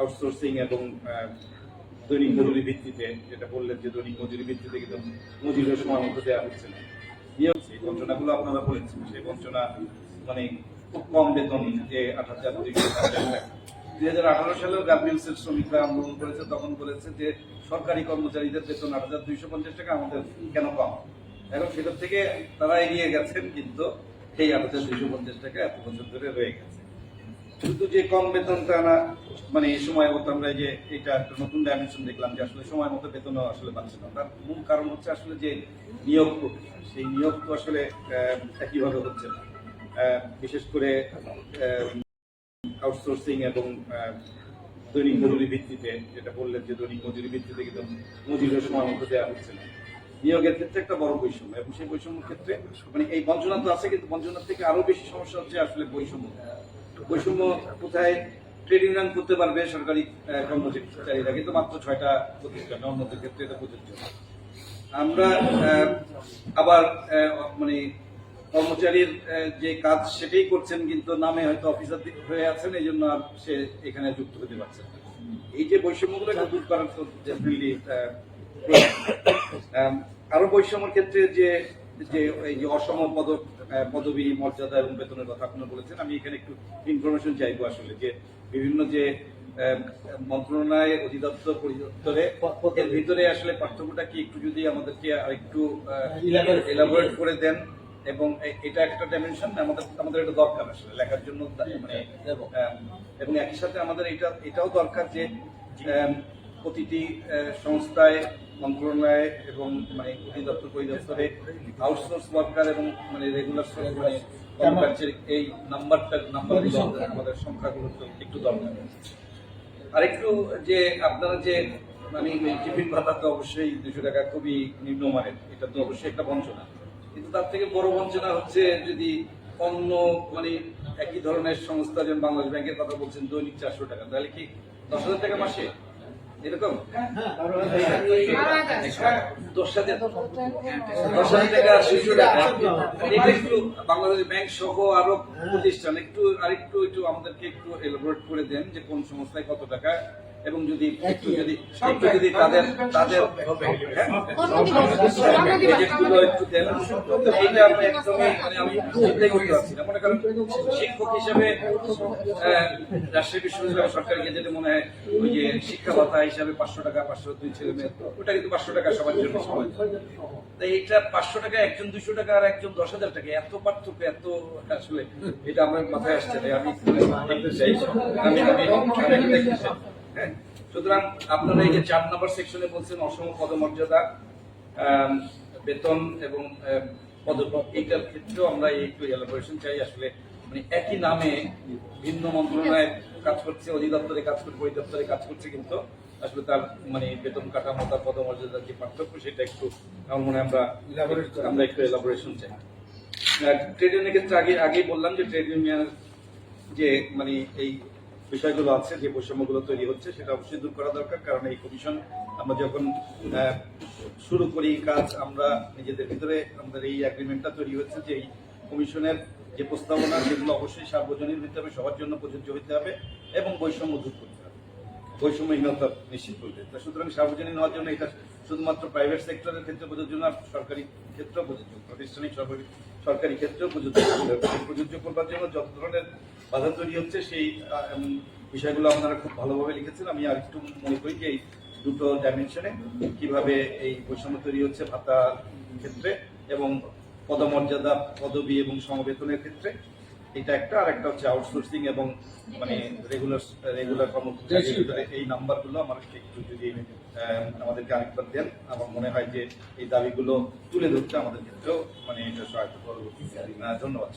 Outsourcing এবং দৈনিক মজুরি ভিত্তিতে, যেটা বললেন যে দৈনিক মজুরি ভিত্তিতে কিন্তু মজুরির সময় মতো দেওয়া হচ্ছে না। নিয়োগ সেই বঞ্চনাগুলো আপনারা বলেছেন, সেই বঞ্চনা মানে খুব কম বেতন যে আট হাজার পঞ্চাশ দুই হাজার আঠারো সালেও গার্মেন্টসের শ্রমিকরা আন্দোলন করেছে, তখন বলেছে যে সরকারি কর্মচারীদের বেতন আট হাজার দুইশো পঞ্চাশ টাকা, আমাদের কেন কম? এখন সেটার থেকে তারা এগিয়ে গেছেন, কিন্তু সেই আট হাজার দুইশো পঞ্চাশ টাকা এত বছর ধরে রয়ে গেছে। শুধু যে কম বেতনটা না মানে এই সময় মতো আমরা যে এটা একটা নতুন ডাইমেনশন দেখলাম যে আসলে সময় মতো বেতনও আসলে পাচ্ছে না। তার মূল কারণ হচ্ছে আসলে যে নিয়োগ প্রক্রিয়া। সেই নিয়োগ তো আসলে একইভাবে হচ্ছে না। বিশেষ করে আউটসোর্সিং এবং দৈনিক মজুরি ভিত্তিতে যেটা বললেন যে দৈনিক মজুরি ভিত্তিতে কিন্তু মজুরির সময় মতো দেওয়া হচ্ছে না। নিয়োগের ক্ষেত্রে একটা বড় বৈষম্য এবং সেই বৈষম্যের ক্ষেত্রে মানে এই বঞ্চনা তো আছে কিন্তু বঞ্চনার থেকে আরও বেশি সমস্যা হচ্ছে আসলে বৈষম্য। বৈষম্য কোথায় ট্রেড ইউনিয়ন করতে পারবে সরকারি কর্মচারীরা? কিন্তু মাত্র ছয়টা প্রতিষ্ঠান, অন্যদের ক্ষেত্রে এটা প্রযোজ্য আমরা আবার মানে কর্মচারীর যে কাজ সেটাই করছেন কিন্তু নামে হয়তো অফিসার হয়ে আছেন এই জন্য আর সে এখানে যুক্ত হতে পারছে না। এই যে বৈষম্যগুলো এটা দূর করার আরও বৈষম্যের ক্ষেত্রে যে যে এই যে অসম পদক পদবি মর্যাদা এবং বেতনের কথা আপনারা বলেছেন আমি এখানে একটু ইনফরমেশন চাইব আসলে যে বিভিন্ন যে মন্ত্রণালয় অধিদপ্তর পরিদপ্তরে এর ভিতরে আসলে পার্থক্যটা কি একটু যদি আমাদেরকে আরেকটু এলাবোরেট করে দেন। এবং এটা একটা ডাইমেনশন আমাদের আমাদের এটা দরকার আসলে লেখার জন্য মানে এবং একই সাথে আমাদের এটা এটাও দরকার যে প্রতিটি সংস্থায় মন্ত্রণালয় এবং মানে অধিদপ্তর পরিদপ্তরে আউটসোর্স ওয়ার্কার এবং মানে রেগুলার মানে কর্মকার্যের এই নাম্বারটা নাম্বারগুলো আমাদের সংখ্যাগুলো তো একটু দরকার। আরেকটু যে আপনারা যে মানে টিফিন ভাতা তো অবশ্যই দুশো টাকা খুবই নিম্নমানের এটা তো অবশ্যই একটা বঞ্চনা। কিন্তু তার থেকে বড় বঞ্চনা হচ্ছে যদি অন্য মানে একই ধরনের সংস্থা যেমন বাংলাদেশ ব্যাংকের কথা বলছেন, দৈনিক চারশো টাকা, তাহলে কি দশ হাজার টাকা মাসে? এরকম? দশ হাজার। টাকা দুশো টাকা। এটা একটু বাংলাদেশ ব্যাংক সহ আরও প্রতিষ্ঠান একটু আরেকটু একটু আমাদেরকে একটু এলাবোরেট করে দেন যে কোন সংস্থায় কত টাকা এবং যদি একটু যদি একটু যদি তাদের তাদের হ্যাঁ? একটু দেন এইটা একদমই মানে আমি চিন্তাই করতে পারছি না। মনে করেন শিক্ষক হিসেবে রাজশাহী বিশ্ববিদ্যালয় সরকারি গেজেটে মনে হয় ওই যে শিক্ষা ভাতা হিসাবে পাঁচশো টাকা পাঁচশো দুই ছেলে মেয়ে ওটা কিন্তু পাঁচশো টাকা সবার জন্য সমান। তাই এটা পাঁচশো টাকা একজন দুইশো টাকা আর একজন দশ হাজার টাকা এত পার্থক্য এত আসলে এটা আমার মাথায় আসছে আমি আমি আমি আমি দেখতে চাই। হ্যাঁ? সুতরাং আপনারা এই যে চার নম্বর সেকশনে বলছেন অসম পদমর্যাদা বেতন এবং এইটার ক্ষেত্রেও আমরা একটু এলাবোরেশন চাই। আসলে মানে একই নামে ভিন্ন মন্ত্রণালয়ে কাজ করছে অধিদপ্তরে কাজ করছে পরিদপ্তরে কাজ করছে কিন্তু আসলে তার মানে বেতন কাঠামো তার পদমর্যাদার যে পার্থক্য সেটা একটু আমার মনে হয় আমরা আমরা একটু এলাবোরেশন চাই। ট্রেড ইউনিয়নের ক্ষেত্রে আগে আগেই বললাম যে ট্রেড ইউনিয়নের যে মানে এই বিষয়গুলো আছে, যে বৈষম্যগুলো তৈরি হচ্ছে, সেটা অবশ্যই দূর করা দরকার। কারণ এই কমিশন আমরা যখন শুরু করি কাজ, আমরা নিজেদের ভিতরে আমাদের এই এগ্রিমেন্টটা তৈরি হচ্ছে যে এই কমিশনের যে প্রস্তাবনা, সেগুলো অবশ্যই সার্বজনীন হতে হবে, সবার জন্য প্রযোজ্য হতে হবে এবং বৈষম্য দূর করতে হবে। বৈষম্যহীনতা নিশ্চিত করবে তা সুতরাং সার্বজনীন হওয়ার জন্য এটা শুধুমাত্র প্রাইভেট সেক্টরের ক্ষেত্রে প্রযোজ্য না, সরকারি ক্ষেত্রেও প্রযোজ্য। প্রাতিষ্ঠানিক সরকারি ক্ষেত্রেও প্রযোজ্য। প্রযোজ্য করবার জন্য যত ধরনের বাধা তৈরি হচ্ছে, সেই বিষয়গুলো আপনারা খুব ভালোভাবে লিখেছেন। আমি আর একটু মনে করি যে এই দুটো ডাইমেনশনে কীভাবে এই বৈষম্য তৈরি হচ্ছে ভাতা ক্ষেত্রে এবং পদমর্যাদা, পদবি এবং সমবেতনের ক্ষেত্রে। এটা একটা, আর একটা হচ্ছে আউটসোর্সিং এবং মানে রেগুলার রেগুলার কর্মচারী এই নাম্বারগুলো আমার একটু যদি আমাদেরকে আরেকবার দেন। আমার মনে হয় যে এই দাবিগুলো তুলে ধরতে আমাদের ক্ষেত্রেও মানে এটা সহায়তা করবে। ধন্যবাদ